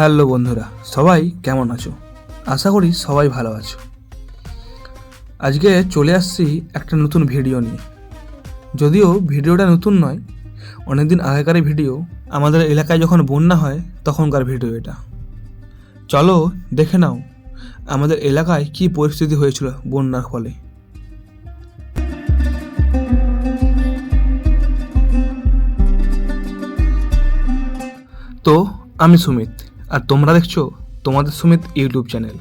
Hello বন্ধুরা, সবাই কেমন আছো? আশা করি সবাই ভালো আছো। আজকে চলে আসছি একটা নতুন ভিডিও নিয়ে। যদিও ভিডিওটা নতুন নয়, অনেকদিন আগেকার ভিডিও, আমাদের এলাকায় যখন বন্যা হয়, তখনকার ভিডিও এটা। চলো দেখে নাও, আমাদের এলাকায় কি পরিস্থিতি হয়েছিল বন্যার ফলে। তো, আমি সুমিত। আর তোমরা দেখছ তোমাদের সুমিত ইউটিউব চ্যানেল।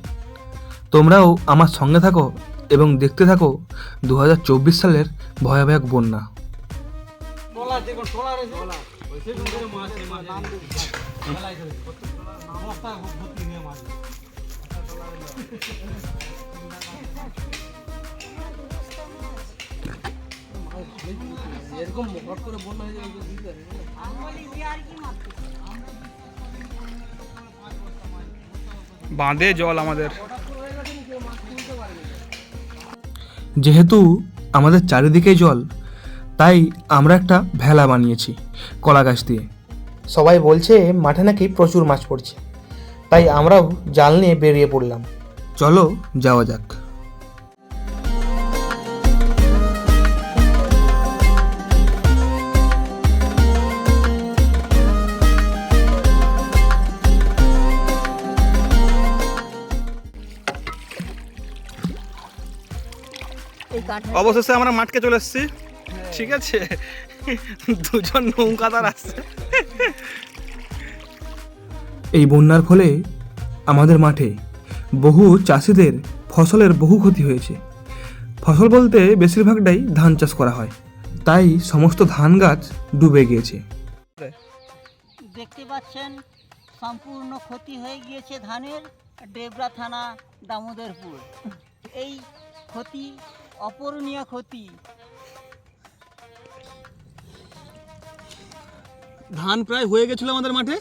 তোমরাও আমার সঙ্গে থাকো এবং দেখতে থাকো দু হাজার চব্বিশ সালের ভয়াবহ বন্যা। বাঁধে জল আমাদের। যেহেতু আমাদের চারিদিকে জল তাই আমরা একটা ভেলা বানিয়েছি কলা গাছ দিয়ে। সবাই বলছে মাঠে নাকি প্রচুর মাছ পড়ছে। তাই আমরাও জাল নিয়ে বেরিয়ে পড়লাম। চলো যাওয়া যাক। অবশেষে আমরা মাঠকে চলে এসেছি। ঠিক আছে? দুজন নৌকাদার আসছে এই বন্যার ফলে আমাদের মাঠে বহু চাষিদের ফসলের বহু ক্ষতি হয়েছে। ফসল বলতে বেশিরভাগটাই ধান চাষ করা হয়। তাই সমস্ত ধান গাছ ডুবে গিয়েছে। দেখতে পাচ্ছেন সম্পূর্ণ ক্ষতি হয়ে গিয়েছে ধানের। ডেবরা থানা দামোদরপুর। এই ক্ষতি অপূরণীয় ক্ষতি। ধান প্রায় হয়ে গেছিল আমাদের মাঠে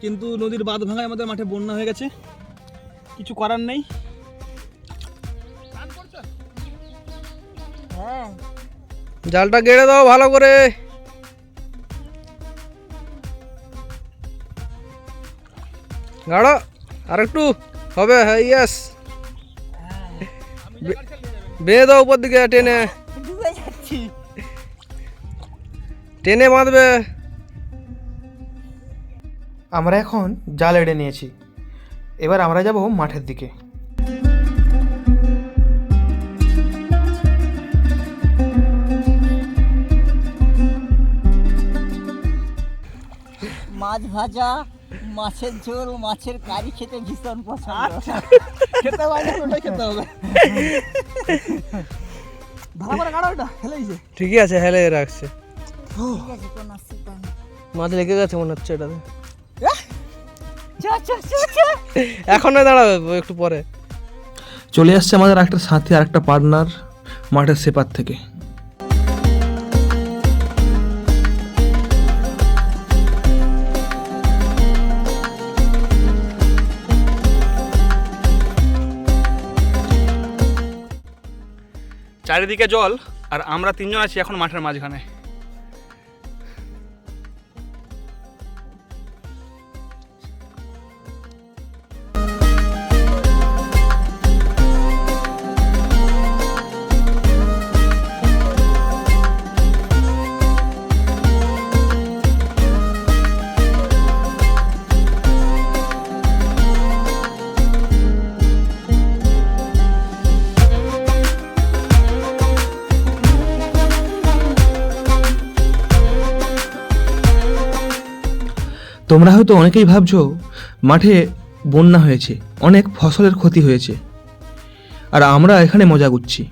কিন্তু নদীর বাঁধ ভাঙায় আমাদের মাঠে বন্যা হয়ে গেছে। কিছু করার নেই। হ্যাঁ। জালটা গেড়ে দাও ভালো করে। গাড়ো আর একটু হবে হ্যাঁ ইয়াস বেঁধে দাও উপর দিকে টেনে। যাচ্ছি টেনে বাঁধবে। আমরা এখন জাল এড়ে নিয়েছি। এবার আমরা যাব মাঠের দিকে। মাছ ভাজা মাছের ঝোল মাছের কারি খেতে ভীষণ পছন্দ। খেতে পারি ওটাই খেতে হবে। ভালো করে ওটা হেলেইছে ঠিকই আছে হেলে রাখছে। মাছ লেগে গেছে মনে হচ্ছে এটাতে। এখন নয় দাঁড়াবে একটু পরে। চলে আসছে আমাদের একটা সাথী আর একটা পার্টনার মাঠের সেপার থেকে। চারিদিকে জল আর আমরা তিনজন আছি এখন মাঠের মাঝখানে। তোমরা হয়তো অনেকেই ভাবছ, মাঠে বন্যা হয়েছে, অনেক ফসলের ক্ষতি হয়েছে, আর আমরা এখানে মজা করছি।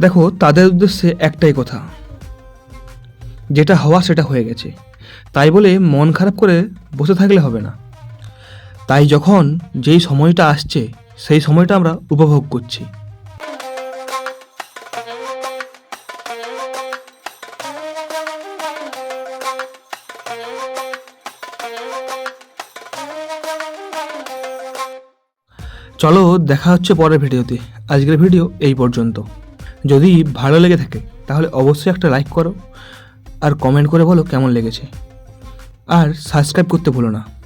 দেখো, তাদের উদ্দেশ্যে একটাই কথা। যেটা হওয়া সেটা হয়ে গেছে। তাই বলে মন খারাপ করে বসে থাকলে হবে না। তাই যখন যেই সময়টা আসছে, সেই সময়টা আমরা উপভোগ করছি। চলো, দেখা হচ্ছে পরের ভিডিওতে। আজকের ভিডিও এই পর্যন্ত। যদি ভালো লেগে থাকে, তাহলে অবশ্যই একটা লাইক করো আর কমেন্ট করে বলো কেমন লেগেছে। আর সাবস্ক্রাইব করতে ভুলো না।